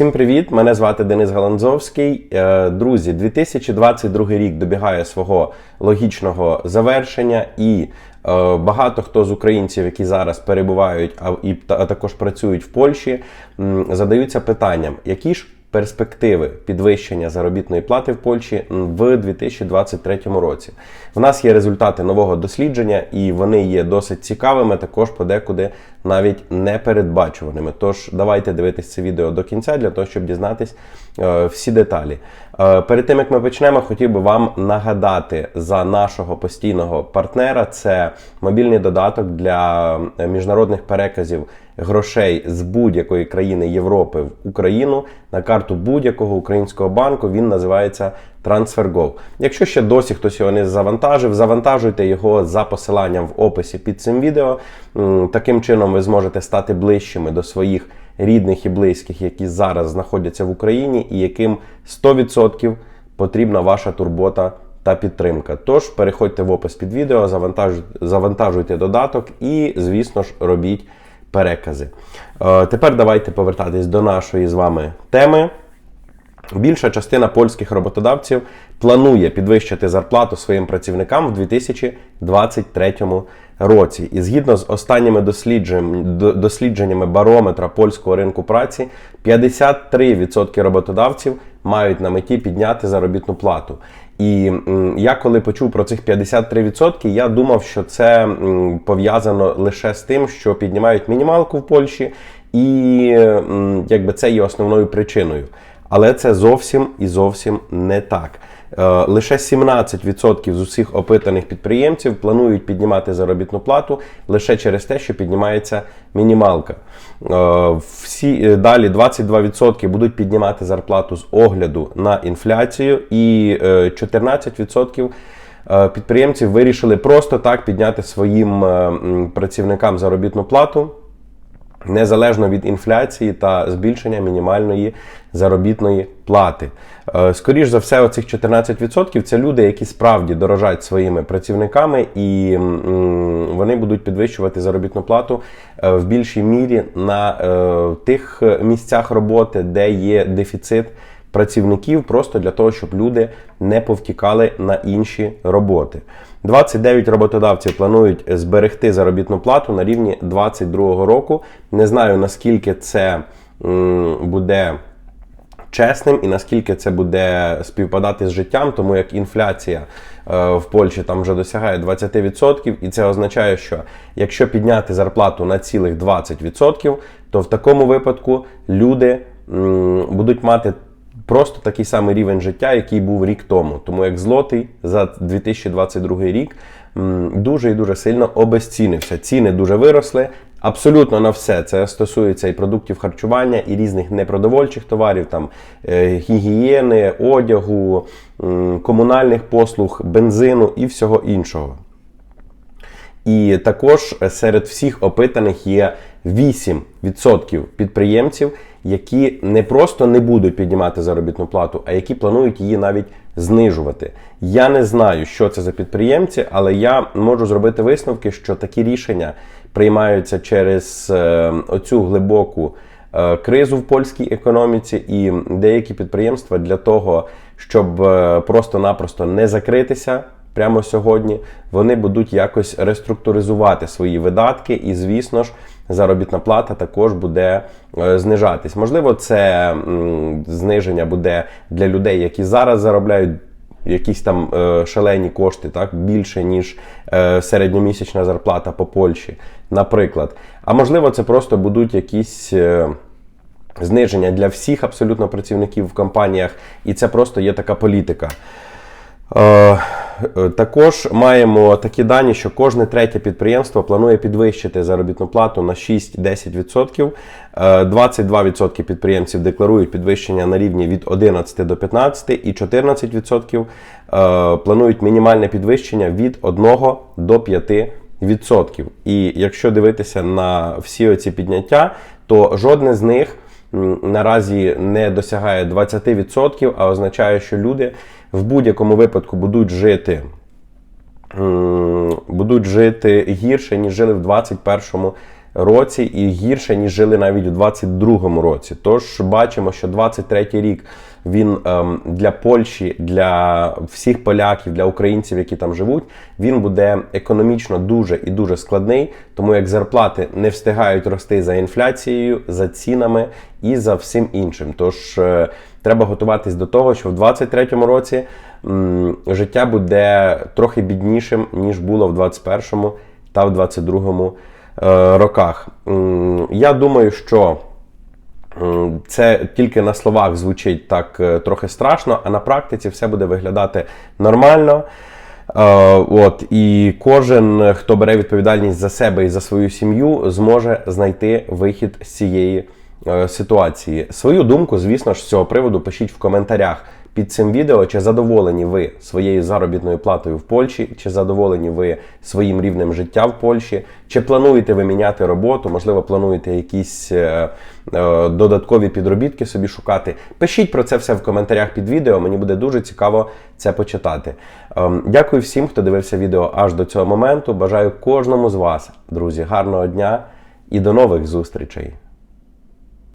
Всім привіт! Мене звати Денис Галанзовський. Е, Друзі, 2022 рік добігає свого логічного завершення, і е, багато хто з українців, які зараз перебувають а також працюють в Польщі, задаються питанням, які ж перспективи підвищення заробітної плати в Польщі в 2023 році. В нас є результати нового дослідження, і вони є досить цікавими, також подекуди навіть непередбачуваними. Тож давайте дивитись це відео до кінця для того, щоб дізнатись е, всі деталі. Е, перед тим як ми почнемо, хотів би вам нагадати за нашого постійного партнера. Це мобільний додаток для е, міжнародних переказів грошей з будь-якої країни Європи в Україну на карту будь-якого українського банку. Він називається TransferGo. Якщо ще досі хтось його не завантажив, завантажуйте його за посиланням в описі під цим відео. Таким чином ви зможете стати ближчими до своїх рідних і близьких, які зараз знаходяться в Україні, і яким 100% потрібна ваша турбота та підтримка. Тож переходьте в опис під відео, завантажуйте, додаток і, звісно ж, робіть перекази. Е, Тепер давайте повертатись до нашої з вами теми. Більша частина польських роботодавців планує підвищити зарплату своїм працівникам в 2023 році. І згідно з останніми дослідженнями барометра польського ринку праці, 53% роботодавців мають на меті підняти заробітну плату. І я коли почув про цих 53%, я думав, що це пов'язано лише з тим, що піднімають мінімалку в Польщі, і якби це є основною причиною. Але це зовсім і зовсім не так. Е, Лише 17% з усіх опитаних підприємців планують піднімати заробітну плату лише через те, що піднімається мінімалка. Е, Всі е, далі 22% будуть піднімати зарплату з огляду на інфляцію, і е, 14% е, підприємців вирішили просто так підняти своїм працівникам заробітну плату незалежно від інфляції та збільшення мінімальної заробітної плати. Е, Скоріш за все, оцих 14% це люди, які справді дорожать своїми працівниками, і вони будуть підвищувати заробітну плату е, в більшій мірі на е, тих місцях роботи, де є дефіцит працівників, просто для того, щоб люди не повтікали на інші роботи. 29 роботодавців планують зберегти заробітну плату на рівні 2022 року. Не знаю наскільки це буде чесним і наскільки це буде співпадати з життям, тому як інфляція е, в Польщі там вже досягає 20%, і це означає, що якщо підняти зарплату на цілих 20%, то в такому випадку люди м, будуть мати просто такий самий рівень життя, який був рік тому. Тому як злотий за 2022 рік дуже і дуже сильно обезцінився. Ціни дуже виросли. Абсолютно на все це стосується і продуктів харчування, і різних непродовольчих товарів, там е, гігієни, одягу, комунальних послуг, бензину і всього іншого. І також серед всіх опитаних є 8% підприємців, які не просто не будуть піднімати заробітну плату, а які планують її навіть знижувати. Я не знаю, що це за підприємці, але я можу зробити висновки, що такі рішення приймаються через е, оцю глибоку е, кризу в польській економіці, і деякі підприємства для того, щоб е, просто-напросто не закритися прямо сьогодні, вони будуть якось реструктуризувати свої видатки, і, звісно ж, заробітна плата також буде е, знижатись. Можливо, це зниження буде для людей, які зараз заробляють. Якісь там е, шалені кошти, так більше ніж е, середньомісячна зарплата по Польщі, наприклад. А можливо, це просто будуть якісь е, зниження для всіх абсолютно працівників в компаніях, і це просто є така політика. Е, е, Також маємо такі дані, що кожне третє підприємство планує підвищити заробітну плату на 6-10%. Е, 22% підприємців декларують підвищення на рівні від 11 до 15, і 14% е, планують мінімальне підвищення від 1 до 5%. І якщо дивитися на всі оці підняття, то жодне з них наразі не досягає 20%, а означає, що люди в будь-якому випадку будуть жити будуть жити гірше, ніж жили в 2021 році і гірше, ніж жили навіть у 22-му році. Тож бачимо, що 23-й рік він ем, для Польщі, для всіх поляків, для українців, які там живуть, він буде економічно дуже і дуже складний, тому як зарплати не встигають рости за інфляцією, за цінами і за всім іншим. Тож е, треба готуватись до того, що в 23-му році м, життя буде трохи біднішим, ніж було в 21-му та в 22-му е, роках. Я думаю, що це тільки на словах звучить так е, трохи страшно, а на практиці все буде виглядати нормально. Е, От, і кожен, хто бере відповідальність за себе і за свою сім'ю, зможе знайти вихід з цієї е, ситуації. Свою думку, звісно ж, з цього приводу пишіть в коментарях під цим відео, чи задоволені ви своєю заробітною платою в Польщі, чи задоволені ви своїм рівнем життя в Польщі, чи плануєте ви міняти роботу, можливо, плануєте якісь е, е, додаткові підробітки собі шукати. Пишіть про це все в коментарях під відео. Мені буде дуже цікаво це почитати. Ем, Дякую всім, хто дивився відео аж до цього моменту. Бажаю кожному з вас, друзі, гарного дня і до нових зустрічей.